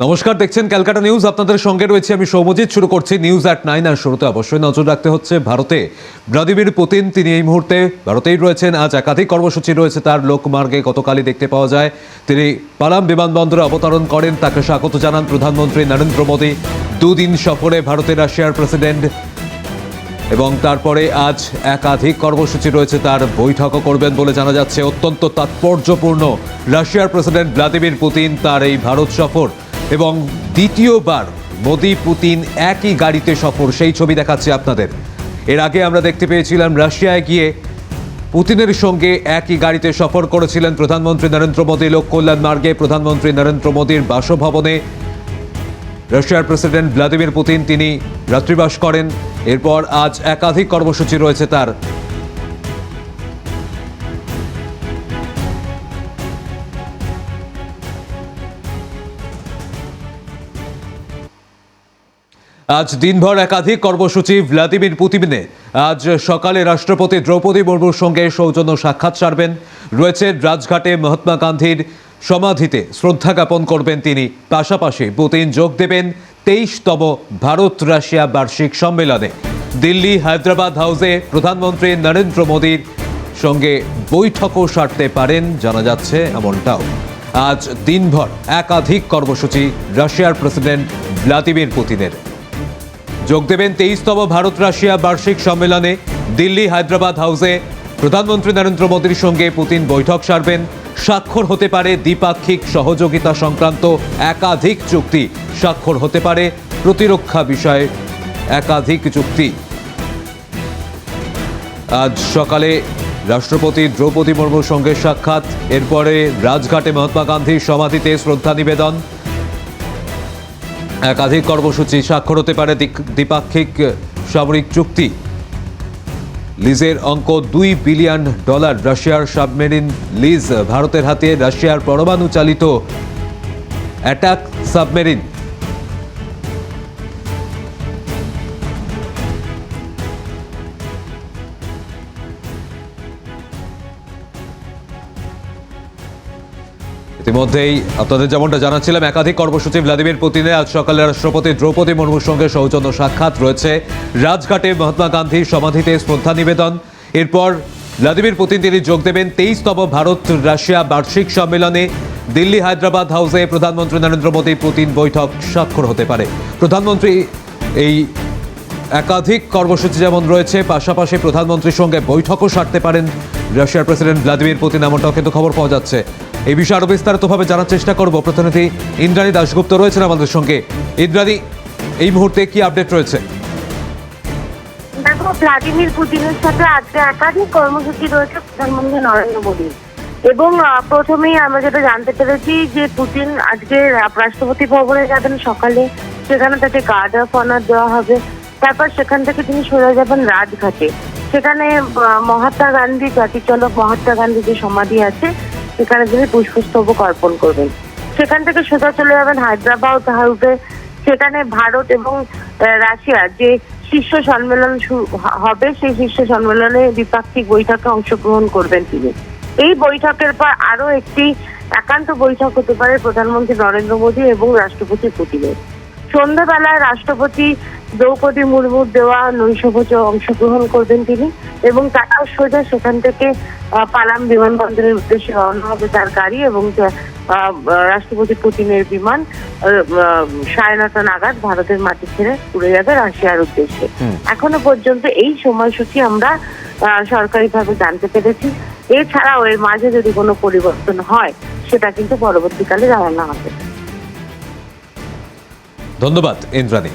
নমস্কার, দেখছেন ক্যালকাটা নিউজ। আপনাদের সঙ্গে রয়েছে আমি সৌমজিৎ। শুরু করছি নিউজ অ্যাট নাইন আর শুরুতে অবশ্যই নজর রাখতে হচ্ছে ভারতে। ভ্লাদিমির পুতিন, তিনি এই মুহূর্তে ভারতেই রয়েছেন। আজ একাধিক কর্মসূচি রয়েছে তার লোকমার্গে, গতকালই দেখতে পাওয়া যায়। তিনি পালাম বিমানবন্দরে অবতরণ করেন। তাকে স্বাগত জানান প্রধানমন্ত্রী নরেন্দ্র মোদী। দুদিন সফরে ভারতের রাশিয়ার প্রেসিডেন্ট। এবং তারপরে আজ একাধিক কর্মসূচি রয়েছে তার বৈঠকও করবেন বলে জানা যাচ্ছে। অত্যন্ত তাৎপর্যপূর্ণ রাশিয়ার প্রেসিডেন্ট ভ্লাদিমির পুতিন তার এই ভারত সফর। এবং দ্বিতীয়বার মোদি পুতিন একই গাড়িতে সফর, সেই ছবি দেখাচ্ছি আপনাদের। এর আগে আমরা দেখতে পেয়েছিলাম রাশিয়ায় গিয়ে পুতিনের সঙ্গে একই গাড়িতে সফর করেছিলেন প্রধানমন্ত্রী নরেন্দ্র মোদী লোক কল্যাণ মার্গে প্রধানমন্ত্রী নরেন্দ্র মোদীর বাসভবনে। রাশিয়ার প্রেসিডেন্ট ভ্লাদিমির পুতিন, তিনি রাত্রিবাস করেন। এরপর আজ একাধিক কর্মসূচি রয়েছে তার। আজ দিনভর একাধিক কর্মসূচি ভ্লাদিমির পুতিনে। আজ সকালে রাষ্ট্রপতি দ্রৌপদী মুর্মুর সঙ্গে সৌজন্য সাক্ষাৎ সারবেন। রয়েছে রাজঘাটে মহাত্মা গান্ধীর সমাধিতে শ্রদ্ধা জ্ঞাপন করবেন তিনি। পাশাপাশি পুতিন যোগ দেবেন তেইশতম ভারত রাশিয়া বার্ষিক সম্মেলনে। দিল্লি হায়দ্রাবাদ হাউসে প্রধানমন্ত্রী নরেন্দ্র মোদীর সঙ্গে বৈঠকও সারতে পারেন, জানা যাচ্ছে এমনটাও। আজ দিনভর একাধিক কর্মসূচি রাশিয়ার প্রেসিডেন্ট ভ্লাদিমির পুতিনের। যোগ দেবেন তেইশতম ভারত রাশিয়া বার্ষিক সম্মেলনে দিল্লি হায়দ্রাবাদ হাউসে। প্রধানমন্ত্রী নরেন্দ্র মোদীর সঙ্গে পুতিন বৈঠক সারবেন। স্বাক্ষর হতে পারে দ্বিপাক্ষিক সহযোগিতা সংক্রান্ত একাধিক চুক্তি। স্বাক্ষর হতে পারে প্রতিরক্ষা বিষয়ে একাধিক চুক্তি। আজ সকালে রাষ্ট্রপতি দ্রৌপদী মুর্মুর সঙ্গে সাক্ষাৎ। এরপরে রাজঘাটে মহাত্মা গান্ধীর সমাধিতে শ্রদ্ধা নিবেদন। একাধিক কর্মসূচি স্বাক্ষর হতে পারে দ্বিপাক্ষিক সামরিক চুক্তি। লিজের অঙ্ক দুই বিলিয়ন ডলার রাশিয়ার সাবমেরিন লিজ ভারতের হাতে রাশিয়ার পরমাণু চালিত অ্যাটাক সাবমেরিন। ইতিমধ্যেই আপনাদের যেমনটা জানাচ্ছিলাম, একাধিক কর্মসূচি ভ্লাদিমির পুতিনের। আজ সকালে রাষ্ট্রপতি দ্রৌপদী মুর্মুর সঙ্গে সৌজন্য সাক্ষাৎ রয়েছে। রাজঘাটে মহাত্মা গান্ধীর সমাধিতে শ্রদ্ধা নিবেদন। এরপর ভ্লাদিমির পুতিন তিনি যোগ দেবেন তেইশতম ভারত রাশিয়া বার্ষিক সম্মেলনে। দিল্লি হায়দ্রাবাদ হাউসে প্রধানমন্ত্রী নরেন্দ্র মোদী পুতিন বৈঠক স্বাক্ষর হতে পারে। প্রধানমন্ত্রী এই একাধিক কর্মসূচি যেমন রয়েছে, পাশাপাশি প্রধানমন্ত্রীর সঙ্গে বৈঠকও সারতে পারেন রাশিয়ার প্রেসিডেন্ট ভ্লাদিমির পুতিন, এমনটাও কিন্তু খবর পাওয়া যাচ্ছে। এই বিষয়ে আরও বিস্তারিতভাবে জানার চেষ্টা করব। প্রতিনিধি ইন্দ্রাণী দাশগুপ্ত রয়েছেন আমাদের সঙ্গে। ইন্দ্রাণী, এই মুহূর্তে কি আপডেট রয়েছে? দেখো, ভ্লাদিমির পুতিনের সাথে আজকে একাধিক কর্মসূচি রয়েছে প্রধানমন্ত্রী নরেন্দ্র মোদী এবং প্রথমেই আমরা যেটা জানতে পেরেছি যে পুতিন আজকে রাষ্ট্রপতি ভবনে যাবেন সকালে। সেখানে তাকে গার্ড অফ অনার দেওয়া হবে। তারপর সেখান থেকে তিনি সরে যাবেন রাজঘাটে। সেখানে মহাত্মা গান্ধী, জাতিচলক মহাত্মা গান্ধী যে সমাধি আছে সেখানে তিনি পুষ্পস্তবক অর্পণ করবেন। সেখান থেকে সোজা চলে যাবেন হায়দ্রাবাদ হাউসে সেখানে ভারত এবং আহ, রাশিয়ার যে শীর্ষ সম্মেলন হবে সেই শীর্ষ সম্মেলনে দ্বিপাক্ষিক বৈঠকে অংশগ্রহণ করবেন তিনি। এই বৈঠকের পর আরও একটি একান্ত বৈঠক হতে পারে প্রধানমন্ত্রী নরেন্দ্র মোদী এবং রাষ্ট্রপতি পুতিনের। সন্ধ্যাবেলায় রাষ্ট্রপতি দ্রৌপদী মুর্মুর দেওয়া নৈশভোজে অংশগ্রহণ করবেন তিনি। এবং তারপর সোজা সেখান থেকে পালাম বিমানবন্দরের উদ্দেশ্যে রওনা হবে তার গাড়ি এবং রাষ্ট্রপতি পুতিনের বিমান সাড়ে নটা নাগাদ ভারতের মাটি ছেড়ে উড়ে যাবে রাশিয়ার উদ্দেশ্যে। এখনও পর্যন্ত এই সময়সূচি আমরা আহ, সরকারিভাবে জানতে পেরেছি। এছাড়াও এর মাঝে যদি কোনো পরিবর্তন হয় সেটা কিন্তু পরবর্তীকালে জানানো হবে। ধন্যবাদ ইন্দ্রাণী।